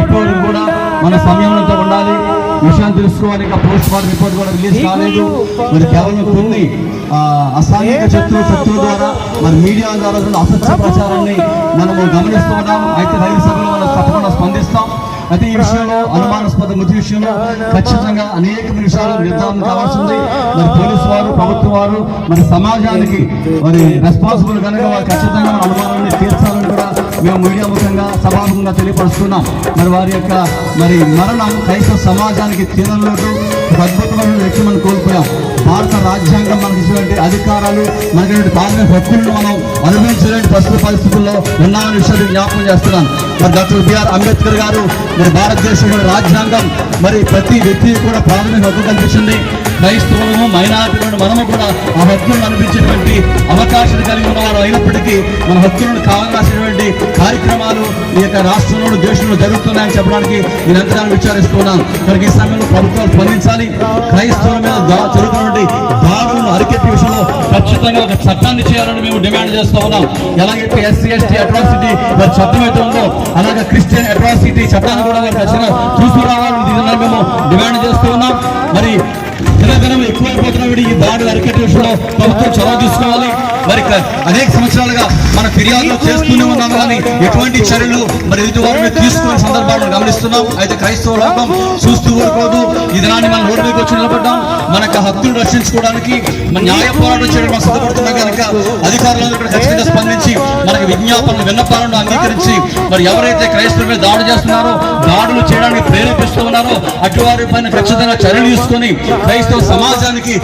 Report కూడా మన సమయంలో ఉండాలి. విషయం తెలుసుకోవాలి. ఇంకా పోస్ట్ మార్టం రిపోర్ట్ కూడా రిలీజ్ కాలేదు. మరి కేవలం కొన్ని అసాంఘిక శత్రువు శత్రువు ద్వారా మరి మీడియా ద్వారా అసత్య ప్రచారాన్ని మనము గమనిస్తూ ఉన్నాం అయితే రైతు సభలో మనం తప్పకుండా స్పందిస్తాం. అయితే ఈ విషయంలో అనుమానాస్పద మృతి విషయంలో ఖచ్చితంగా అనేక విషయాలు నిర్ధారణ కావాల్సింది మరి పోలీసు వారు ప్రభుత్వం వారు మరి సమాజానికి మరి రెస్పాన్సిబుల్ కనుక వారు ఖచ్చితంగా అనుమానాన్ని తీర్చాలి మేము మీడియా ముఖంగా సభాముఖంగా తెలియపరుస్తున్నాం. మరి వారి యొక్క మరి మరణం క్రైస్తవ సమాజానికి తీరలోటు ఒక అద్భుతమైన వ్యక్తి అధికారాలు మనకి బాగా హక్కులను మనం అనుభవించలేని ప్రస్తుత పరిస్థితుల్లో ఉన్నామని విషయాన్ని జ్ఞాపకం చేస్తున్నాను. మరి డాక్టర్ బిఆర్ అంబేద్కర్ గారు మరి భారతదేశంలో రాజ్యాంగం మరి ప్రతి వ్యక్తికి కూడా ప్రాథమిక హక్కు కల్పించింది క్రైస్తవులను మైనారిటీలను మనము కూడా ఆ హక్కులను అనిపించేటువంటి అవకాశాలు కలిగి ఉన్నవారు అయినప్పటికీ మన హక్కులను కావాల్సినటువంటి కార్యక్రమాలు ఈ యొక్క రాష్ట్రంలో దేశంలో జరుగుతున్నాయని చెప్పడానికి నేను ఎంతగానో విచారిస్తున్నాను మరి ఈ సమయంలో ప్రభుత్వాలు స్పందించాలి. క్రైస్తవుల మీద జరుగుతున్నటువంటి ఖచ్చితంగా ఒక చట్టాన్ని చేయాలని మేము డిమాండ్ చేస్తూ ఉన్నాం. ఎలాగైతే ఎస్సీ ఎస్టీ అట్రాసిటీ మరి చట్టం అయితే ఉందో అలాగే క్రిస్టియన్ అట్రాసిటీ చట్టాన్ని కూడా మరి ఖచ్చితంగా తీసుకురావాలని మేము డిమాండ్ చేస్తూ ఉన్నాం. మరి దినదినం ఎక్కువైపోతున్నవి ఈ దాడులు అరికట్టే విషయంలో ప్రభుత్వం చొరవ తీసుకోవాలి. మరి అనేక సంవత్సరాలుగా మన ఫిర్యాదులు చేస్తూనే ఉన్నాం కానీ ఎటువంటి చర్యలు మరి ఎదుటి వారి తీసుకునే సందర్భాలను గమనిస్తున్నాం. అయితే క్రైస్తవ లోకం చూస్తూ ఊరుకోదు ఈ దినాన్ని మనం రోడ్డు మీదకి వచ్చి నిలబడ్డాం. మనకు హక్కులు రక్షించుకోవడానికి మన న్యాయ పోరాటం చేయడం సిద్ధపడుతున్నాం కనుక అధికారులందరూ కూడా ఖచ్చితంగా స్పందించి మనకి విజ్ఞాపనలు విన్నపాలను అంగీకరించి మరి ఎవరైతే క్రైస్తవుల మీద దాడి చేస్తున్నారో దాడులు చేయడానికి ప్రేరేపిస్తూ ఉన్నారో అటువారి పైన ఖచ్చితంగా చర్యలు తీసుకొని క్రైస్తవ సమాజానికి